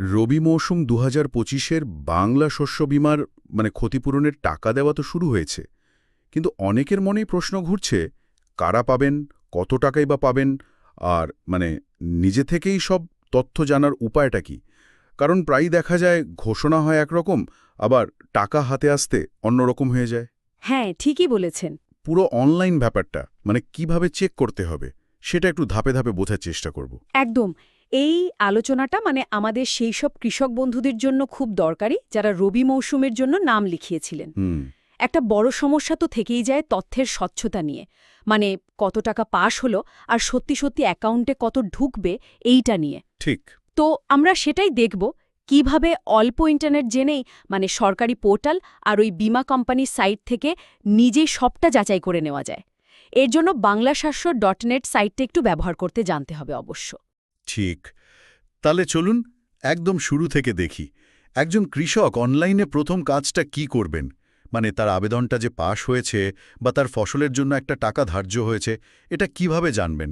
রবি মৌসুম দু হাজার পঁচিশের বাংলা শস্য বিমার মানে ক্ষতিপূরণের টাকা দেওয়া তো শুরু হয়েছে। কিন্তু অনেকের মনেই প্রশ্ন ঘুরছে কারা পাবেন কত টাকাই বা পাবেন আর মানে নিজে থেকেই সব তথ্য জানার উপায়টা কি? কারণ প্রায়ই দেখা যায় ঘোষণা হয় একরকম আবার টাকা হাতে আসতে অন্যরকম হয়ে যায়। হ্যাঁ ঠিকই বলেছেন। পুরো অনলাইন ব্যাপারটা মানে কীভাবে চেক করতে হবে সেটা একটু ধাপে ধাপে বোঝার চেষ্টা করব। একদম। এই আলোচনাটা মানে আমাদের সেই সব কৃষক বন্ধুদের জন্য খুব দরকারি যারা রবি মৌসুমের জন্য নাম লিখিয়েছিলেন। একটা বড় সমস্যা তো থেকেই যায় তথ্যের স্বচ্ছতা নিয়ে। মানে কত টাকা পাশ হলো আর সত্যি সত্যি অ্যাকাউন্টে কত ঢুকবে এইটা নিয়ে। ঠিক। তো আমরা সেটাই দেখব কীভাবে অল্প ইন্টারনেট জেনেই মানে সরকারি পোর্টাল আর ওই বিমা কোম্পানির সাইট থেকে নিজেই সবটা যাচাই করে নেওয়া যায়। এর জন্য বাংলা শাস্য ডট নেট সাইটটা একটু ব্যবহার করতে জানতে হবে অবশ্য। ঠিক। তাহলে চলুন একদম শুরু থেকে দেখি একজন কৃষক অনলাইনে প্রথম কাজটা কি করবেন? মানে তার আবেদনটা যে পাশ হয়েছে বা তার ফসলের জন্য একটা টাকা ধার্য হয়েছে এটা কীভাবে জানবেন?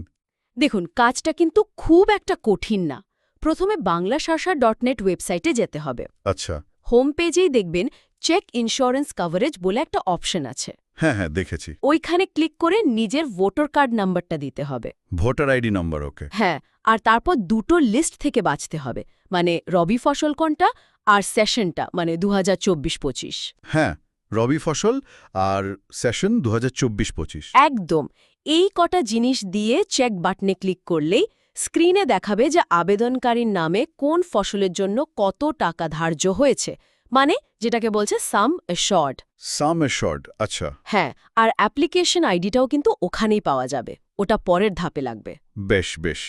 দেখুন কাজটা কিন্তু খুব একটা কঠিন না। প্রথমে বাংলা শাসা ডট নেট ওয়েবসাইটে যেতে হবে। আচ্ছা। হোম পেজেই দেখবেন চেক ইন্স্যুরেন্স কভারেজ বলে একটা অপশন আছে। হ্যাঁ হ্যাঁ দেখেছি। ওইখানে ক্লিক করে নিজের ভোটার কার্ড নাম্বারটা দিতে হবে। Voter ID number okay. হ্যাঁ আর তারপর দুটো লিস্ট থেকে বাঁচতে হবে। মানে রবি ফসল কোনটা আর সেশনটা মানে দু হাজার চব্বিশ পঁচিশ। হ্যাঁ রবি ফসল আর সেশন দু হাজার চব্বিশ পঁচিশ। একদম। এই কটা জিনিস দিয়ে চেক বাটনে ক্লিক করলেই স্ক্রিনে দেখাবে যে আবেদনকারীর নামে কোন ফসলের জন্য কত টাকা ধার্য হয়েছে। মানে যেটাকে বলছে সাম শর্ট সাম এশর্ড আচ্ছা। হ্যাঁ আর অ্যাপ্লিকেশন আইডিটাও কিন্তু ওখানেই পাওয়া যাবে ওটা পরের ধাপে লাগবে। বেশ বেশ।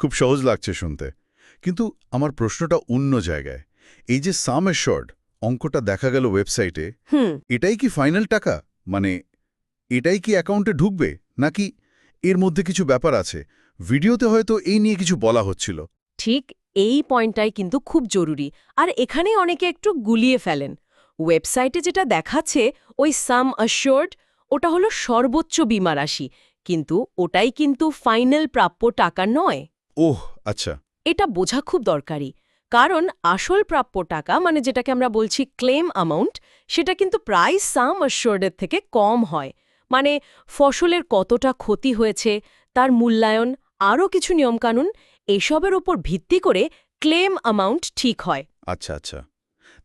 খুব সহজ লাগছে শুনতে। কিন্তু আমার প্রশ্নটা অন্য জায়গায়। এই যে সাম এশর্ড অঙ্কটা দেখা গেল ওয়েবসাইটে হুম। এটাই কি ফাইনাল টাকা? মানে এটাই কি অ্যাকাউন্টে ঢুকবে? নাকি এর মধ্যে কিছু ব্যাপার আছে? ভিডিওতে হয়তো এই নিয়ে কিছু বলা হচ্ছিল। ঠিক এই পয়েন্টটাই কিন্তু খুব জরুরি। আর এখানে অনেকে একটু গুলিয়ে ফেলেন। ওয়েবসাইটে যেটা দেখাচ্ছে ওই সাম অ্যাশোর্ড ওটা হলো সর্বোচ্চ বিমা রাশি। কিন্তু ওটাই কিন্তু ফাইনাল প্রাপ্য টাকা নয়। ওহ আচ্ছা। এটা বোঝা খুব দরকারি। কারণ আসল প্রাপ্য টাকা মানে যেটাকে আমরা বলছি ক্লেম অ্যামাউন্ট সেটা কিন্তু প্রায় সাম অ্যাশোর্ডের থেকে কম হয়। মানে ফসলের কতটা ক্ষতি হয়েছে তার মূল্যায়ন আরও কিছু নিয়মকানুন এসবের ওপর ভিত্তি করে ক্লেম অ্যামাউন্ট ঠিক হয়। আচ্ছা আচ্ছা।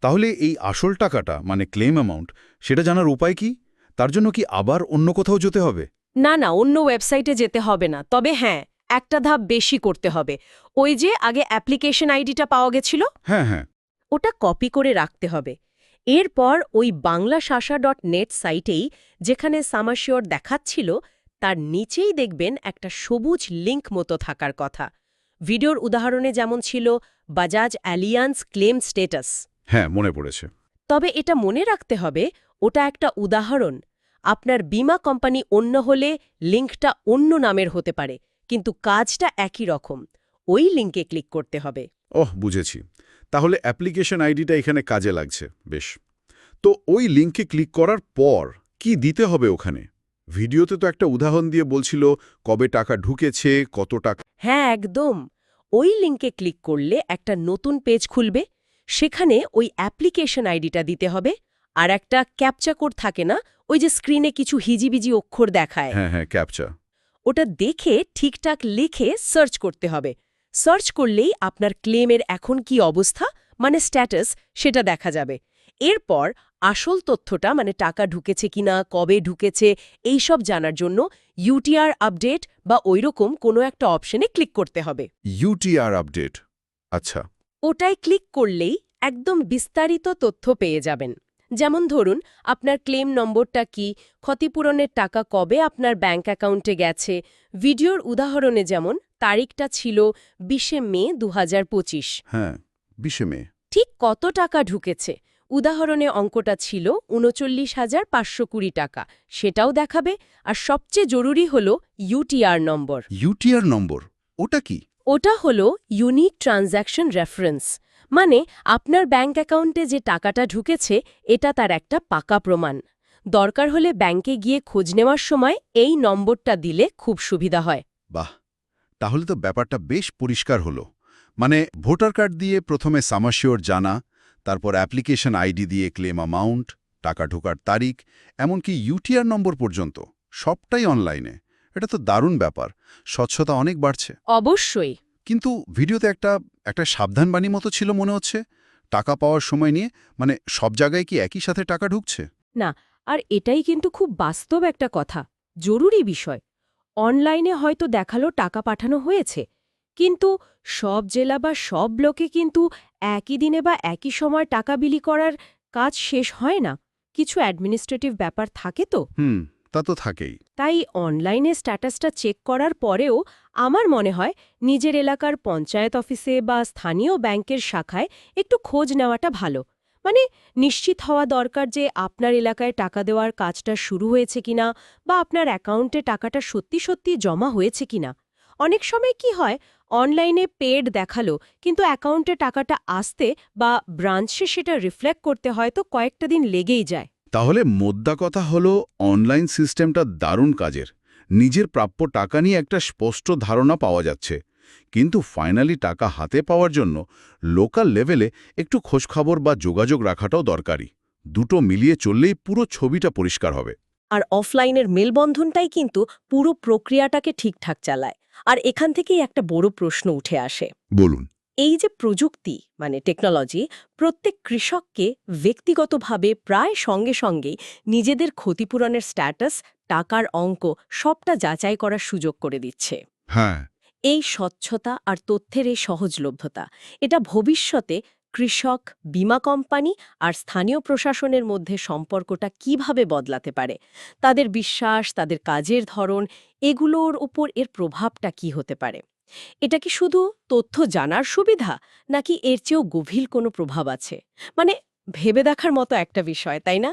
তাহলে এই আসল টাকাটা মানে ক্লেম অ্যামাউন্ট সেটা জানার উপায় কি? তার জন্য কি আবার অন্য কোথাও যেতে হবে? না না অন্য ওয়েবসাইটে যেতে হবে না। তবে হ্যাঁ একটা ধাপ বেশি করতে হবে। ওই যে আগে অ্যাপ্লিকেশন আইডিটা পাওয়া গেছিল? হ্যাঁ হ্যাঁ। ওটা কপি করে রাখতে হবে। এরপর ওই বাংলা শাসা ডট নেট সাইটেই যেখানে সামাশিওর দেখাচ্ছিল তার নিচেই দেখবেন একটা সবুজ লিঙ্ক মতো থাকার কথা। ভিডিওর উদাহরণে যেমন ছিল বাজাজ অ্যালিয়ান্স ক্লেম স্টেটাস। হ্যাঁ মনে পড়েছে। তবে এটা মনে রাখতে হবে ওটা একটা উদাহরণ। আপনার বীমা কোম্পানি অন্য হলে লিঙ্কটা অন্য নামের হতে পারে কিন্তু কাজটা একই রকম। ওই লিঙ্কে ক্লিক করতে হবে। ওহ বুঝেছি। তাহলে অ্যাপ্লিকেশন আইডিটা এখানে কাজে লাগছে বেশ। তো ওই লিঙ্কে ক্লিক করার পর কি দিতে হবে ওখানে? ভিডিওতে তো একটা উদাহরণ দিয়ে বলছিল কবে টাকা ঢুকেছে কত টাকা হ্যাঁ একদম। ওই লিঙ্কে ক্লিক করলে একটা নতুন পেজ খুলবে। সেখানে ওই অ্যাপ্লিকেশন আইডিটা দিতে হবে। আর একটা ক্যাপচা কোড থাকে না? ওই যে স্ক্রিনে কিছু হিজিবিজি অক্ষর দেখায়। হ্যাঁ হ্যাঁ ক্যাপচা ওটা দেখে ঠিকঠাক লিখে সার্চ করতে হবে। সার্চ করলেই আপনার ক্লেমের এখন কি অবস্থা? মানে স্ট্যাটাস সেটা দেখা যাবে। এরপর আসল তথ্যটা মানে টাকা ঢুকেছে কিনা কবে ঢুকেছে এই সব জানার জন্য ইউটিআর আপডেট বা ওইরকম কোনো একটা অপশনে ক্লিক করতে হবে। ইউটিআর আপডেট আচ্ছা। ওটায় ক্লিক করলেই একদম বিস্তারিত তথ্য পেয়ে যাবেন। যেমন ধরুন আপনার ক্লেম নম্বরটা কি ক্ষতিপূরণের টাকা কবে আপনার ব্যাঙ্ক অ্যাকাউন্টে গেছে ভিডিওর উদাহরণে যেমন তারিখটা ছিল বিশে মে দু হাজার পঁচিশ। হ্যাঁ বিশে মে। ঠিক কত টাকা ঢুকেছে উদাহরণে অঙ্কটা ছিল উনচল্লিশ হাজার পাঁচশো কুড়ি টাকা। সেটাও দেখাবে আর সবচেয়ে জরুরি হল ইউটিআর নম্বর। ইউটিআর নম্বর ওটা কি? ওটা হল ইউনিক ট্রানজ্যাকশন রেফারেন্স। মানে আপনার ব্যাঙ্ক অ্যাকাউন্টে যে টাকাটা ঢুকেছে এটা তার একটা পাকা প্রমাণ। দরকার হলে ব্যাঙ্কে গিয়ে খোঁজ নেওয়ার সময় এই নম্বরটা দিলে খুব সুবিধা হয়। বাহ! তাহলে তো ব্যাপারটা বেশ পরিষ্কার হলো। মানে ভোটার কার্ড দিয়ে প্রথমে সামাশিওর জানা তারপর অ্যাপ্লিকেশন আইডি দিয়ে ক্লেম অ্যামাউন্ট টাকা ঢোকার তারিখ এমনকি ইউটিআর নম্বর পর্যন্ত সবটাই অনলাইনে এটা তো দারুণ ব্যাপার স্বচ্ছতা অনেক বাড়ছে। অবশ্যই। কিন্তু ভিডিওতে একটা একটা সাবধানবাণী মতো ছিল মনে হচ্ছে টাকা পাওয়ার সময় নিয়ে মানে সব জায়গায় কি একই সাথে টাকা ঢুকছে? না আর এটাই কিন্তু খুব বাস্তব একটা কথা জরুরি বিষয়। অনলাইনে হয়তো দেখাল টাকা পাঠানো হয়েছে কিন্তু সব জেলা বা সব ব্লকে কিন্তু একই দিনে বা একই সময় টাকা বিলি করার কাজ শেষ হয় না? কিছু অ্যাডমিনিস্ট্রেটিভ ব্যাপার থাকে তো? হুম তা তো থাকেই। তাই অনলাইনে স্ট্যাটাসটা চেক করার পরেও আমার মনে হয় নিজের এলাকার পঞ্চায়েত অফিসে বা স্থানীয় ব্যাংকের শাখায় একটু খোঁজ নেওয়াটা ভালো। মানে নিশ্চিত হওয়া দরকার যে আপনার এলাকায় টাকা দেওয়ার কাজটা শুরু হয়েছে কিনা বা আপনার অ্যাকাউন্টে টাকাটা সত্যি সত্যি জমা হয়েছে কিনা। অনেক সময় কি হয় অনলাইনে পেড দেখাল কিন্তু অ্যাকাউন্টে টাকাটা আসতে বা ব্রাঞ্চে সেটা রিফ্লেক্ট করতে হয়তো কয়েকটা দিন লেগেই যায়। তাহলে মোদ্দা কথা হলো অনলাইন সিস্টেমটা দারুণ কাজের। নিজের প্রাপ্য টাকা নিয়ে একটা স্পষ্ট ধারণা পাওয়া যাচ্ছে। কিন্তু ফাইনালি টাকা হাতে পাওয়ার জন্য লোকাল লেভেলে একটু খোঁজখবর বা যোগাযোগ রাখাটাও দরকারি। দুটো মিলিয়ে চললেই পুরো ছবিটা পরিষ্কার হবে। আর অফলাইনের মেলবন্ধনটাই কিন্তু পুরো প্রক্রিয়াটাকে ঠিকঠাক চালায়। আর এখান থেকেই একটা বড় প্রশ্ন উঠে আসে। বলুন। এই যে প্রযুক্তি মানে টেকনোলজি প্রত্যেক কৃষককে ব্যক্তিগতভাবে প্রায় সঙ্গে সঙ্গেই নিজেদের ক্ষতিপূরণের স্ট্যাটাস টাকার অঙ্ক সবটা যাচাই করার সুযোগ করে দিচ্ছে। হ্যাঁ। এই স্বচ্ছতা আর তথ্যের এই সহজলভ্যতা এটা ভবিষ্যতে কৃষক, বিমা কোম্পানি আর স্থানীয় প্রশাসনের মধ্যে সম্পর্কটা কীভাবে বদলাতে পারে? তাদের বিশ্বাস, তাদের কাজের ধরন, এগুলোর উপর এর প্রভাবটা কি হতে পারে? এটা কি শুধু তথ্য জানার সুবিধা, নাকি এর চেয়েও গভীর কোনো প্রভাব আছে? মানে ভেবে দেখার মতো একটা বিষয়, তাই না?